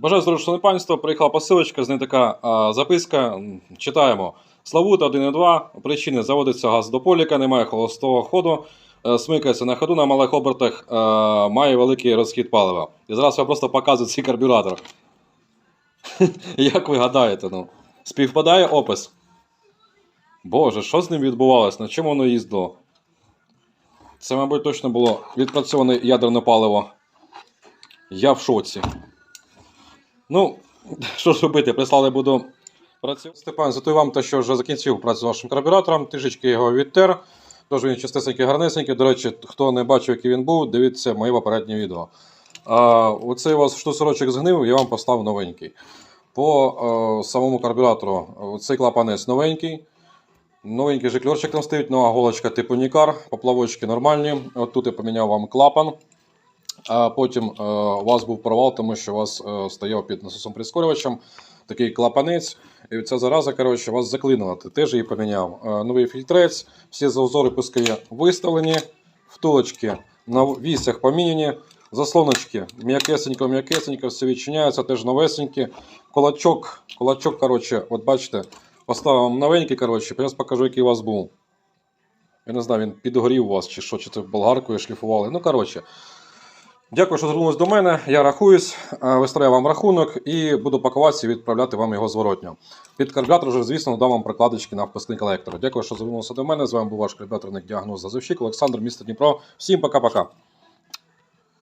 Бажаю здоров'я, шановне панство. Приїхала посилочка, з неї така а, записка. Читаємо. Славута 1.2. Причини заводиться газ до поліка, немає холостого ходу, е, смикається на ходу на малих обертах, е, має великий розхід палива. І зараз я просто показую цей карбюратор. Як ви гадаєте, ну? Співпадає опис? Боже, що з ним відбувалося? На чому воно їздило? Це, мабуть, точно було відпрацьоване ядерне паливо. Я в шоці. Ну, що ж робити, прислали буду працювати. Степан, затую вам те, що вже закінчив працю з вашим карбюратором, трішечки його відтер. Тож він чистесенький, гарнесенький. До речі, хто не бачив, який він був, дивіться моє попереднє відео. А, оцей у вас штусорочок згнив, я вам поставив новенький. По е, самому карбюратору цей клапанець новенький. Новенький жикльорчик там стоїть, нова голочка типу Нікар, поплавочки нормальні. От тут я поміняв вам клапан. А потім е, у вас був провал, тому що у вас е, стояв під насосом прискорювачем такий клапанець. І ця зараза коротше, вас заклинила. Ти теж її поміняв. Е, новий фільтрець, всі зазори пускові виставлені, втулочки на вісях поміняні. Заслоночки м'якесенько, м'якесенько, все відчиняється, теж новесенькі. Кулачок, кулачок, коротше, от бачите, поставив новенький, коротше, зараз покажу, який у вас був. Я не знаю, він підгорів у вас чи що, чи це болгаркою шліфували. Ну, коротше. Дякую, що звернулись до мене. Я рахуюсь, е, виставляю вам рахунок і буду пакуватися і відправляти вам його зворотньо. Під карбюратор вже, звісно, дам вам прокладочки на впускний колектор. Дякую, що звернулися до мене. З вами був ваш карбюраторник діагноз Зазовщик Олександр, місто Дніпро. Всім пока-пока.